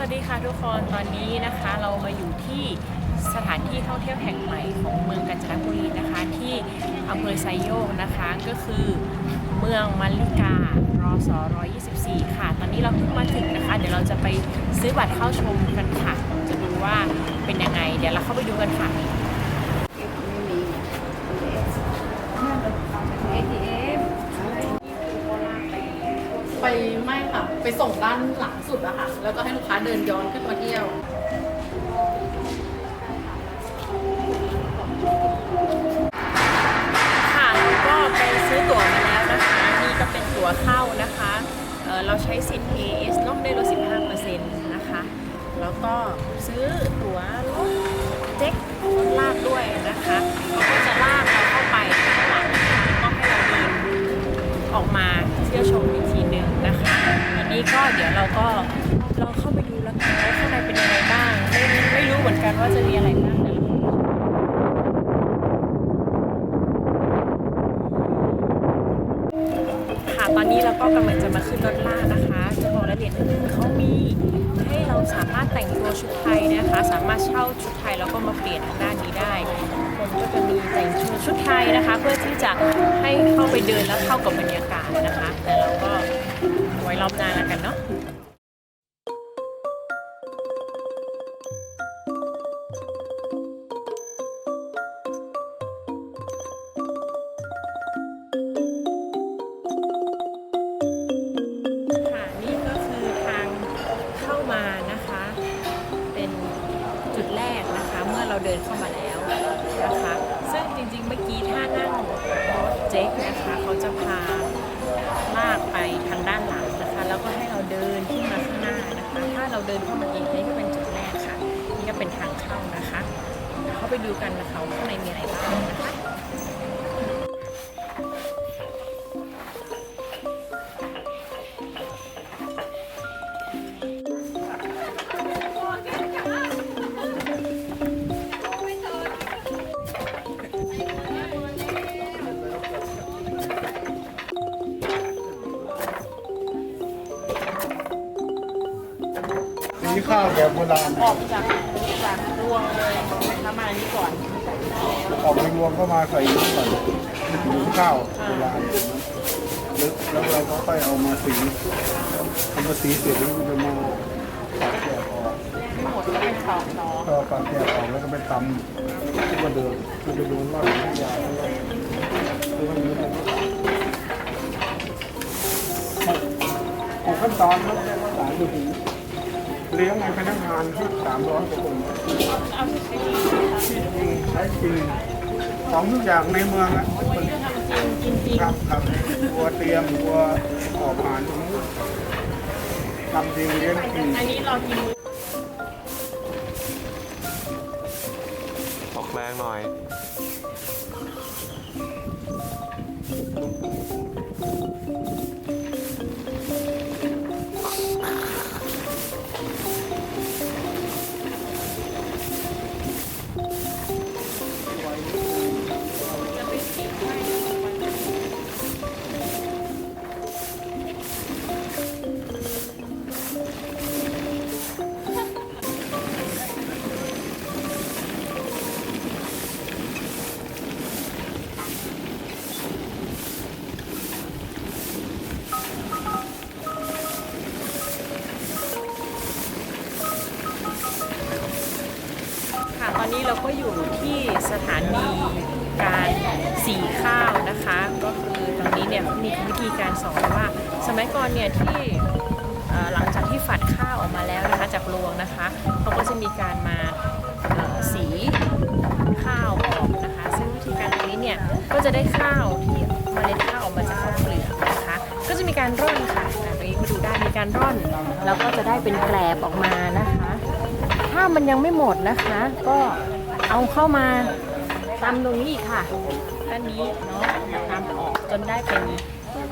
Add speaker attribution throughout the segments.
Speaker 1: สวัสดีค่ะทุกคนตอนนี้นะคะเรามาอยู่ที่สถานที่ท่องเที่ยวแห่งใหม่ของเมืองกาญจนบุรีนะคะ ที่อำเภอไซโยกนะคะก็คือเมืองมัลลิการอส124 ค่ะ ตอนนี้เราเพิ่งมาถึงนะคะ เดี๋ยวเราจะไปซื้อบัตรเข้าชมกันค่ะจะดูว่าเป็นยังไง เดี๋ยวเราเข้าไปดูกันค่ะ
Speaker 2: ไปส่งด้านหลังสุดอะค่ะ แล้วก็ให้ลูกค้าเดินย้อนขึ้นมาเที่ยว
Speaker 1: ค่ะเราก็ไปซื้อตั๋วมาแล้วนะคะ นี่ก็เป็นตั๋วเข้านะคะเอ่อเราใช้สิทธิ์ AS ลดได้ลด15%นะคะ แล้วก็ซื้อ นี้ก็เดี๋ยวเราก็ลองเข้าไปดูแล้วกันว่าข้างในเป็นยังไงบ้างไม่ไม่รู้เหมือนกันว่าจะมีอะไรบ้างเลยค่ะตอนนี้เราก็กำลังจะมาขึ้นรถล่ากนะคะจะบอกรายละเอียดนิดนึงเขามีให้เราสามารถแต่งตัวชุดไทยนะคะ สามารถเช่าชุดไทยแล้วก็มาเปลี่ยนทางด้านนี้ได้คนก็จะมีแต่งชุดชุดไทยนะคะ เพื่อที่จะให้เข้าไปเดินแล้วเข้ากับบรรยากาศนะคะ แต่เราก็ ไว้รอบหน้าแล้วกันเนาะค่ะนี่ก็คือทางเข้ามานะคะเป็นจุดแรกนะคะเมื่อเราเดินเข้ามาแล้วนะคะ ซึ่งจริงๆ เมื่อกี้ถ้านั่งรถเจ๊กนะคะ เขาจะพา เราเดินเข้ามาเองนี่ก็เป็นจุดแรกค่ะ นี่ก็เป็นทางเข้านะคะเดี๋ยวเข้าไปดูกันนะคะว่าข้างในมีอะไรบ้างนะคะ
Speaker 3: ข้าวแบบโบราณ
Speaker 1: ออกจากจากรวงเลยนะคะมาอันนี้ก่อน
Speaker 3: ออกไปรวมก็มาใส่ก่อนหุงข้าวโบราณแล้วแล้วเราก็ค่อยเอามาสีเอามาสีเสร็จแล้วก็จะมาปักแกะออก
Speaker 1: ไม่หมดก็เป็นสองเนาะ
Speaker 3: ก็ปักแกะออกแล้วก็ไปตำที่มาเดิมคือไปดูว่าน้ำยาคือมันมีอะไรขั้นตอนมันจะว่าหลายอยู่ถึง เลี้ยงในพนักงานที่สามร้อยกว่าคน
Speaker 1: ที่ใช้ดีนะคะ
Speaker 3: ใช้จริงของทุกอย่างในเมืองอะ
Speaker 1: ทำจริงกินจริง
Speaker 3: ครับครับวัวเตรียมวัวออกผ่านตรงนู้นทำจริงเลี้ยงจริง
Speaker 1: อันนี้เรากิน
Speaker 4: ออกแรงหน่อย
Speaker 1: สอนว่า สมัยก่อนเนี่ยที่หลังจากที่ฝัดข้าวออกมาแล้วนะคะจากรวงนะคะเขาก็จะมีการมาสีข้าวออกนะคะ ซึ่งวิธีการนี้เนี่ยก็จะได้ข้าวที่เมล็ดข้าวออกมาจากข้าวเปลือกนะคะ ก็จะมีการร่อนค่ะอะตรงนี้ก็ดูได้มีการร่อนแล้วก็จะได้เป็นแกลบออกมานะคะ ถ้ามันยังไม่หมดนะคะ ก็เอาเข้ามาตำตรงนี้อีกค่ะด้านนี้เนาะตำออกจนได้เป็น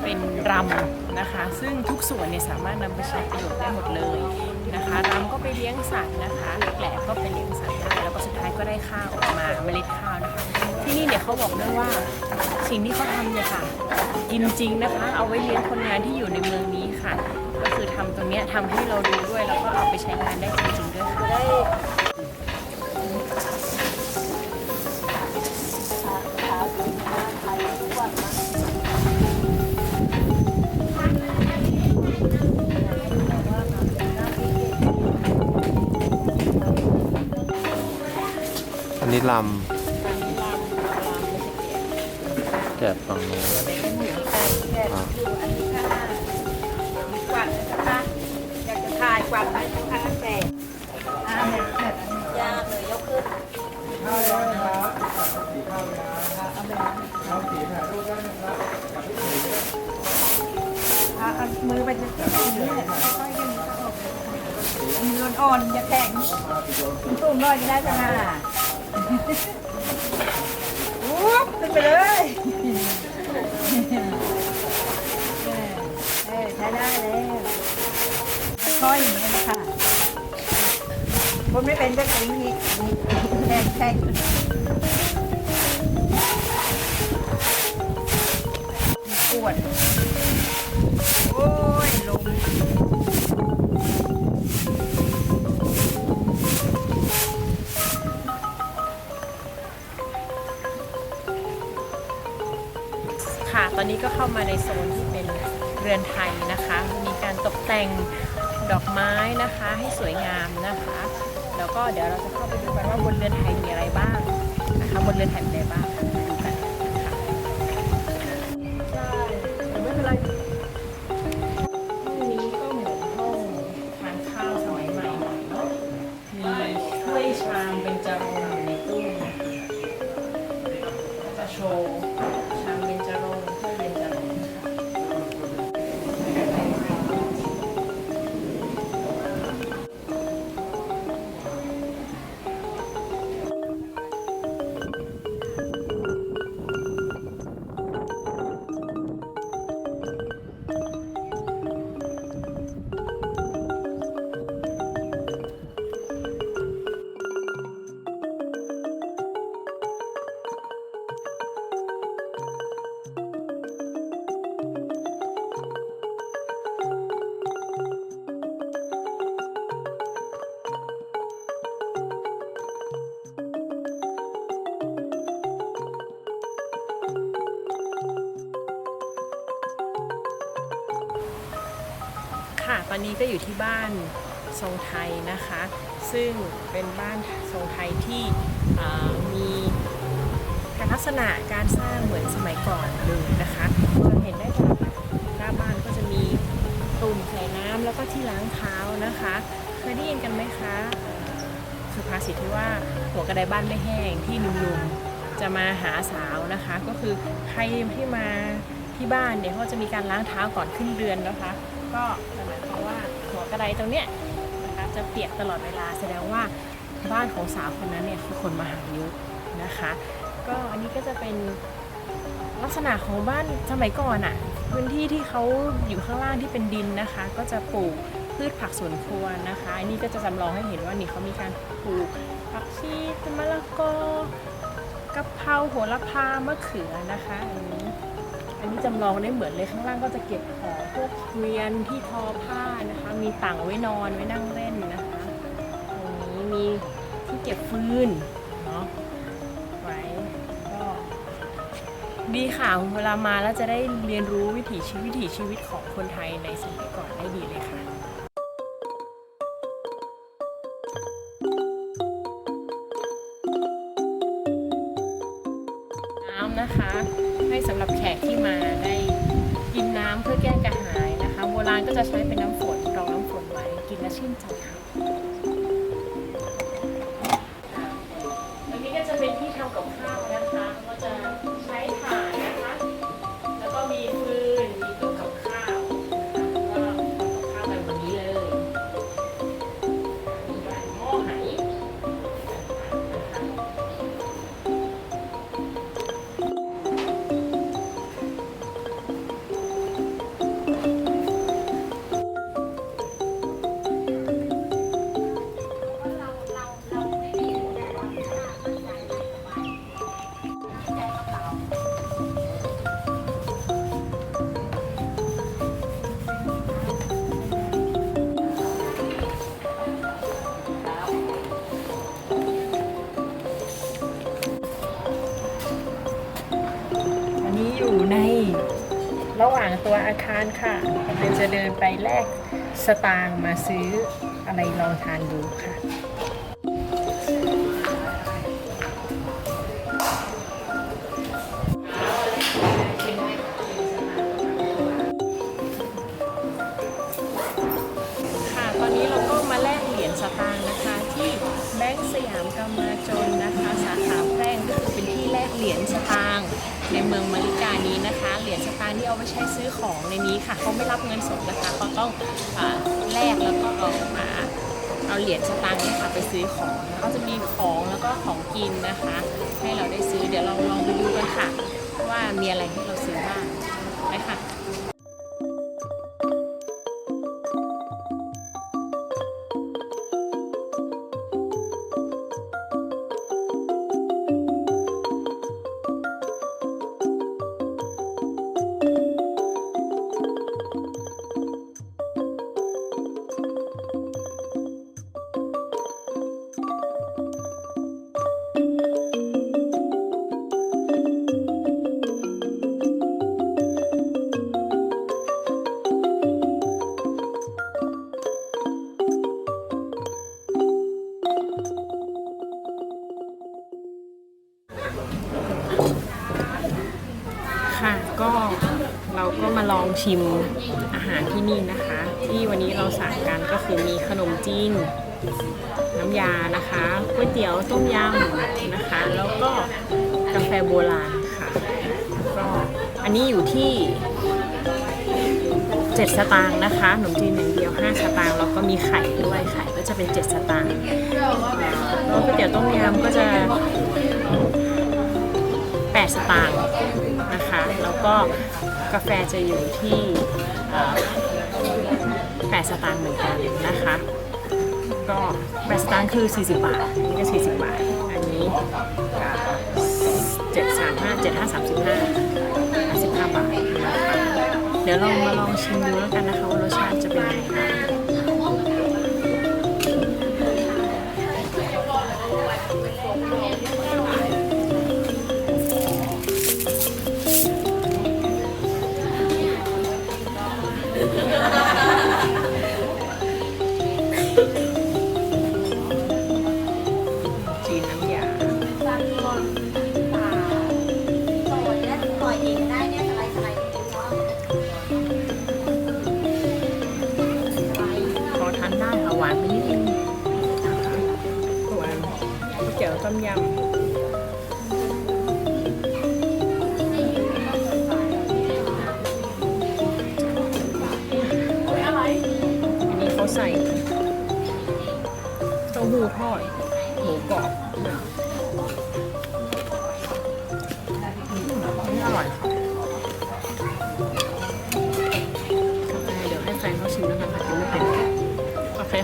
Speaker 1: เป็นรำนะคะ ซึ่งทุกส่วนเนี่ยสามารถนำไปใช้ประโยชน์ได้หมดเลยนะคะรำก็ไปเลี้ยงสัตว์นะคะแกลบก็ไปเลี้ยงสัตว์ได้แล้วก็สุดท้ายก็ได้ข้าวออกมาเมล็ดข้าวนะคะที่นี่เนี่ยเขาบอกด้วยว่าสิ่งที่เขาทำเนี่ยค่ะกินจริงนะคะ เอาไว้เลี้ยงคนงานที่อยู่ในเมืองนี้ค่ะ ก็คือทำตรงเนี้ยทำให้เราดูด้วยแล้วก็เอาไปใช้งานได้จริงๆด้วยค่ะ
Speaker 4: นนี้ลำแกะฝั่งนู้นอะ
Speaker 5: กวัดนะคะอยากจะถ่ายกวัดให้ทุกท่านแต่อ่าแบบแบบยากเลยยกขึ้นเอาเอามือไปจะอย่างนี้แหละค่อยๆดึงมืออ่อนๆอย่าแข็งตุ่มน้อยก็ได้จ้ะนะ อุ๊บขึ้นไปเลยเออใช้ได้เลยค่อยๆอย่างนี้นะคะ คนไม่เป็นก็อย่างนี้แข็งแแต่
Speaker 1: งดอกไม้นะคะให้สวยงามนะคะ แล้วก็เดี๋ยวเราจะเข้าไปดูกันว่าบนเรือนไทยมีอะไรบ้างนะคะบนเรือนไทยมีอะไรบ้าง ก็อยู่ที่บ้านทรงไทยนะคะ ซึ่งเป็นบ้านทรงไทยที่มีลักษณะการสร้างเหมือนสมัยก่อนเลยนะคะจะเห็นได้จากหน้าบ้านก็จะมีตุ่มใส่น้ำแล้วก็ที่ล้างเท้านะคะเคยได้ยินกันไหมคะเอ่อสุภาษิตที่ว่าหัวกระไดบ้านไม่แห้งที่นุ่มๆจะมาหาสาวนะคะ ก็คือใครที่มาที่บ้านเนี่ยเขาจะมีการล้างเท้าก่อนขึ้นเรือนนะคะ ก็ กระไดตรงเนี้ยนะคะจะเปียกตลอดเวลาแสดงว่าบ้านของสาวคนนั้นเนี่ยคือคนมาหาเยอะนะคะ ก็อันนี้ก็จะเป็นลักษณะของบ้านสมัยก่อนอะ่ะพื้นที่ที่เขาอยู่ข้างล่างที่เป็นดินนะคะ ก็จะปลูกพืชผักสวนครัวนะคะอันนี้ก็จะจำลองให้เห็นว่านี่เขามีการปลูกผักชีต้นมะละกอกะเพราโหระพามะเขือนะคะอันนี้ อันนี้จำลองได้เหมือนเลยข้างล่างก็จะเก็บของพวกเกวียนที่ทอผ้านะคะ มีต่างไว้นอนไว้นั่งเล่นนะคะตรงนี้มีที่เก็บฟืนเนาะไว้ก็ดีค่ะเวลามาแล้วจะได้เรียนรู้วิถีชีวิตวิถีชีวิตของคนไทยในสมัยก่อนได้ดีเลยค่ะ ลังตัวอาคารค่ะเราจะเดินไปแลกสตางค์มาซื้ออะไรลองทานดูค่ะค่ะตอนนี้เราก็มาแลกเหรียญสตางค์นะคะที่แบงก์สยามกำมาจนนะคะ สาขาแพร่งก็คือเป็น เหรียญสตางค์ในเมืองมาริกานี้นะคะ เหรียญสตางค์ที่เอาไปใช้ซื้อของในนี้ค่ะเขาไม่รับเงินสดนะคะเขาต้องอแลกแล้วก็เอามาเอาเหรียญสตางค์เนี่ยค่ะไปซื้อของแล้วก็จะมีของแล้วก็ของกินนะคะ ให้เราได้ซื้อเดี๋ยวเราลองไปดูกันค่ะ ว่ามีอะไรให้เราซื้อบ้างไปค่ะ เราก็มาลองชิมอาหารที่นี่นะคะ ที่วันนี้เราสั่งกันก็คือมีขนมจีนน้ำยานะคะก๋วยเตี๋ยวต้มยำนะคะ แล้วก็กาแฟโบราณค่ะก็อันนี้อยู่ที่ 7 สตางค์นะคะขนมจีนอย่างเดียว 5 สตางค์แล้วก็มีไข่ด้วยไข่ก็จะเป็น 7 สตางค์แล้วก๋วยเตี๋ยวต้มยำก็จะ 8 สตางค์ แล้วก็กาแฟจะอยู่ที่8สตางค์เหมือนกันนะคะ ก็8สตางค์คือ 40 บาทอันนี่ก็ 40 บาท อันนี้เจ็ดสามห้าเจ็ดห้าสามสิบห้าสิบห้าบาทนะคะเดี๋ยวเรามาลองชิมดูแล้วกันนะคะว่ารสชาติจะเป็นยังไงบ้าง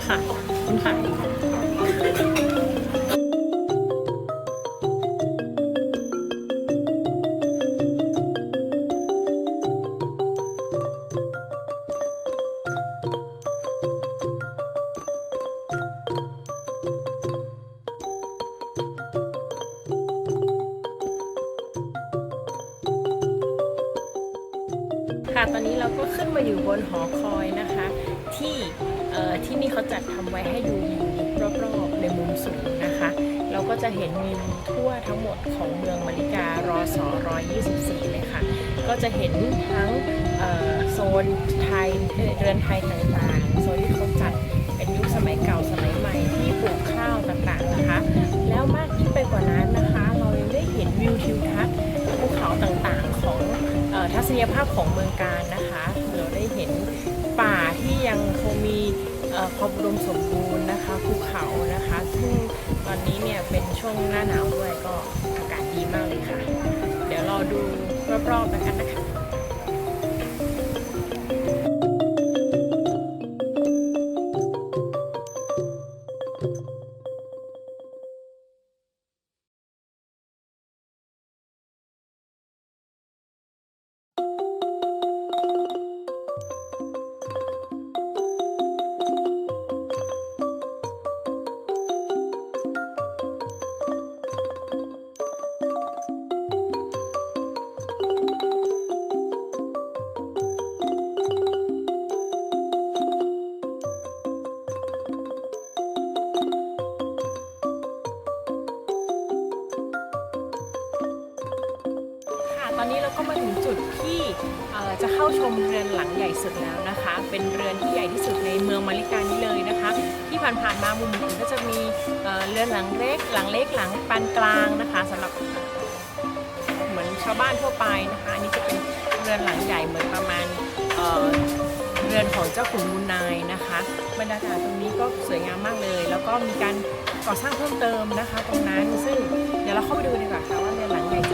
Speaker 1: ค่ะคุณค่ะค่ะตอนนี้เราก็ขึ้นมาอยู่บนหอคอยนะคะ ที่ ที่นี่เขาจัดทำไว้ให้ดูวิวรอบๆในมุมสูงนะคะ เราก็จะเห็นวิวทั่วทั้งหมดของเมืองมาริการอสอ124 เลยค่ะ ก็จะเห็นทั้งโซนไทยเอ่อเรือนไทยต่างๆ โซนที่เขาจัดเป็นยุคสมัยเก่าสมัยใหม่ที่ปลูกข้าวต่างๆนะคะ แล้วมากยิ่งไปกว่านั้นนะคะ เรายังได้เห็นวิวทิวทัศน์ภูเขาต่างๆ ของอทัศนียภาพของเมืองการนะคะ ความอุดมสมบูรณ์นะคะภูเขานะคะ ซึ่งตอนนี้เนี่ยเป็นช่วงหน้าหนาวด้วยก็อากาศดีมากเลยค่ะ เดี๋ยวรอดูรอบๆแล้วกันนะคะ มามุมอื่นก็จะมีเรือนหลังเล็ก หลังเล็กหลังปานกลางนะคะสำหรับเหมือนชาวบ้านทั่วไปนะคะอันนี้จะเป็นเรือนหลังใหญ่เหมือนประมาณเเรือนของเจ้าขุนมูลนายนะคะบรรยากาศตรงนี้ก็สวยงามมากเลย แล้วก็มีการก่อสร้างเพิ่มเติมนะคะ ตรงนั้นซึ่งเดี๋ยวเราเข้าไปดูดีกว่าค่ะว่าเรือนหลังใหญ่จะเป็น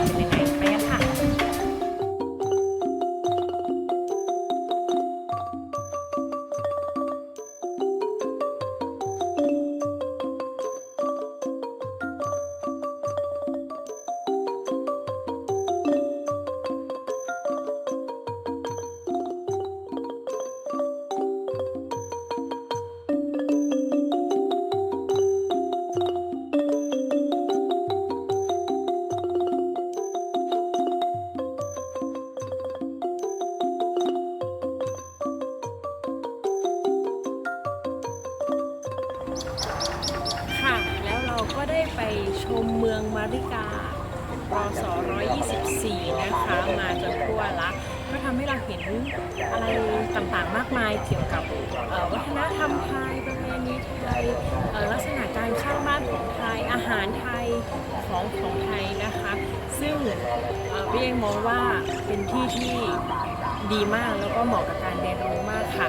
Speaker 1: ทำให้เราเห็นอะไรต่างๆมากมายเกี่ยวกับวัฒนธรรมไทยประเพณีไทยลักษณะการสร้างบ้านของไทยอาหารไทยของของไทยนะคะ ซึ่งเอ่อพี่เองมองว่าเป็นที่ที่ดีมากแล้วก็เหมาะกับการเรียนรู้มากค่ะ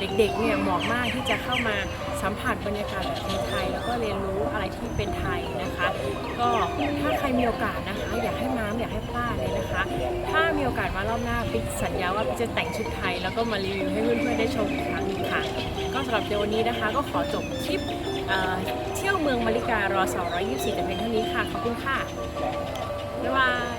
Speaker 1: เด็กๆเนี่ยเหมาะมากที่จะเข้ามาสัมผัสบรรยากาศแบบไทย แล้วก็เรียนรู้อะไรที่เป็นไทยนะคะ ก็ถ้าใครมีโอกาสนะคะ อยากให้มาอยากให้พลาดเลยนะคะ ถ้ามีโอกาสมารอบหน้าปิ๊กสัญญาว่าปิ๊กจะแต่งชุดไทย แล้วก็มารีวิวให้เพื่อนๆได้ชมอีกครั้งหนึงค่ะ ก็สำหรับเดี๋ยววันนี้นะคะ ก็ขอจบทริปเอ่อเที่ยวเมืองมาริการอ224แต่เพียงเท่านี้ค่ะ ขอบคุณค่ะ บ๊ายบาย